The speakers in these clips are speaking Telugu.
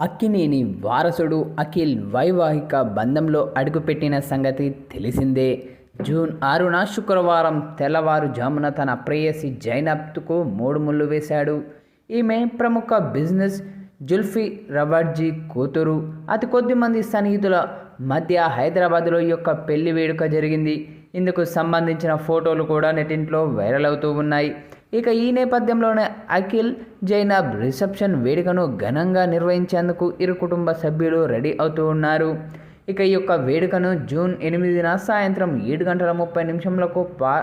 అక్కినేని వారసుడు అఖిల్ వైవాహిక బంధంలో అడుగుపెట్టిన సంగతి తెలిసిందే. జూన్ ఆరున శుక్రవారం తెల్లవారుజామున తన ప్రేయసి జైనబ్కు మూడు ముళ్ళు వేశాడు. ఈమె ప్రముఖ బిజినెస్ జుల్ఫీ రవర్జీ కూతురు. అతి కొద్ది మంది సన్నిహితుల మధ్య హైదరాబాద్లో ఈ యొక్క పెళ్ళి వేడుక జరిగింది. ఇందుకు సంబంధించిన ఫోటోలు కూడా నెటింట్లో వైరల్ అవుతూ ఉన్నాయి. ఇక ఈ నేపథ్యంలోనే అఖిల్ జైనబ్ రిసెప్షన్ వేడుకను ఘనంగా నిర్వహించేందుకు ఇరు కుటుంబ సభ్యులు రెడీ అవుతూ ఉన్నారు. ఇక ఈ యొక్క వేడుకను జూన్ ఎనిమిదిన సాయంత్రం ఏడు గంటల ముప్పై నిమిషంలకు పా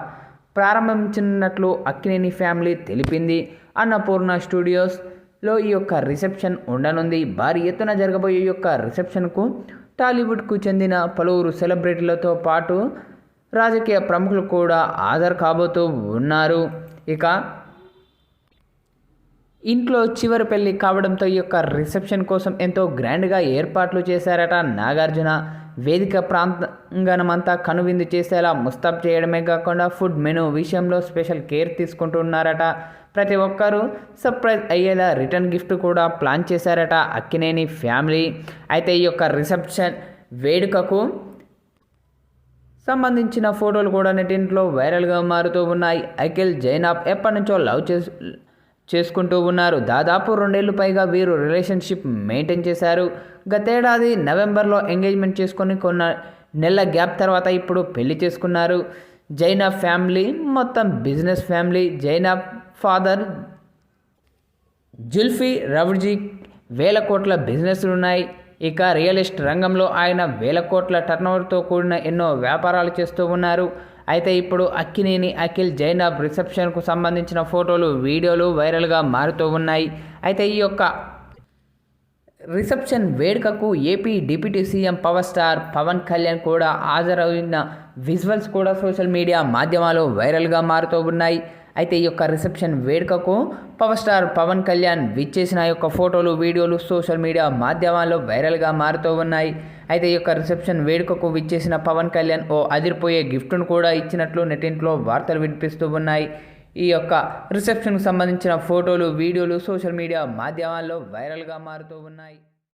ప్రారంభించినట్లు అక్కినేని ఫ్యామిలీ తెలిపింది. అన్నపూర్ణ స్టూడియోస్లో ఈ యొక్క రిసెప్షన్ ఉండనుంది. భారీ ఎత్తున జరగబోయే ఈ యొక్క రిసెప్షన్కు టాలీవుడ్కు చెందిన పలువురు సెలబ్రిటీలతో పాటు రాజకీయ ప్రముఖులు కూడా హాజరు కాబోతూ ఉన్నారు. ఇక ఇంట్లో చివరి పెళ్ళి కావడంతో ఈ యొక్క రిసెప్షన్ కోసం ఎంతో గ్రాండ్గా ఏర్పాట్లు చేశారట నాగార్జున. వేదిక ప్రాంగణమంతా కనువిందు చేసేలా ముస్తాబ్ చేయడమే కాకుండా ఫుడ్ మెనూ విషయంలో స్పెషల్ కేర్ తీసుకుంటున్నారట. ప్రతి ఒక్కరూ సర్ప్రైజ్ అయ్యేలా రిటర్న్ గిఫ్ట్ కూడా ప్లాన్ చేశారట అక్కినేని ఫ్యామిలీ. అయితే ఈ యొక్క రిసెప్షన్ వేడుకకు సంబంధించిన ఫోటోలు కూడా నెటింట్లో వైరల్గా మారుతూ ఉన్నాయి. అఖిల్ జైనాబ్ ఎప్పటి నుంచో లవ్ చేసు చేసుకుంటూ ఉన్నారు. దాదాపు రెండేళ్ళు పైగా వీరు రిలేషన్షిప్ మెయింటైన్ చేశారు. గతేడాది నవంబర్లో ఎంగేజ్మెంట్ చేసుకొని కొన్న నెల గ్యాప్ తర్వాత ఇప్పుడు పెళ్ళి చేసుకున్నారు. జైనాబ్ ఫ్యామిలీ మొత్తం business family. Zainab father Zulfi Ravdjee వేల కోట్ల బిజినెస్లు ఉన్నాయి. ఇక రియల్ ఎస్టేట్ రంగంలో ఆయన వేల కోట్ల టర్నోవర్తో కూడిన ఎన్నో వ్యాపారాలు చేస్తూ ఉన్నారు. అయితే ఇప్పుడు అక్కినేని అఖిల్ జైనాబ్ రిసెప్షన్కు సంబంధించిన ఫోటోలు వీడియోలు వైరల్గా మారుతూ ఉన్నాయి. అయితే ఈ యొక్క రిసెప్షన్ వేడుకకు AP deputy CM power star Pawan Kalyan కూడా హాజరైన విజువల్స్ కూడా సోషల్ మీడియా మాధ్యమాలు వైరల్గా మారుతూ ఉన్నాయి. అయితే ఈ యొక్క రిసెప్షన్ వేడుకకు పవర్ స్టార్ పవన్ కళ్యాణ్ విచ్చేసిన యొక్క ఫోటోలు వీడియోలు సోషల్ మీడియా మాధ్యమాల్లో వైరల్గా మారుతూ ఉన్నాయి. అయితే ఈ యొక్క రిసెప్షన్ వేడుకకు విచ్చేసిన పవన్ కళ్యాణ్ ఓ అదిరిపోయే గిఫ్ట్ను కూడా ఇచ్చినట్లు నెటింట్లో వార్తలు వినిపిస్తూ ఉన్నాయి. ఈ యొక్క రిసెప్షన్కు సంబంధించిన ఫోటోలు వీడియోలు సోషల్ మీడియా మాధ్యమాల్లో వైరల్గా మారుతూ ఉన్నాయి.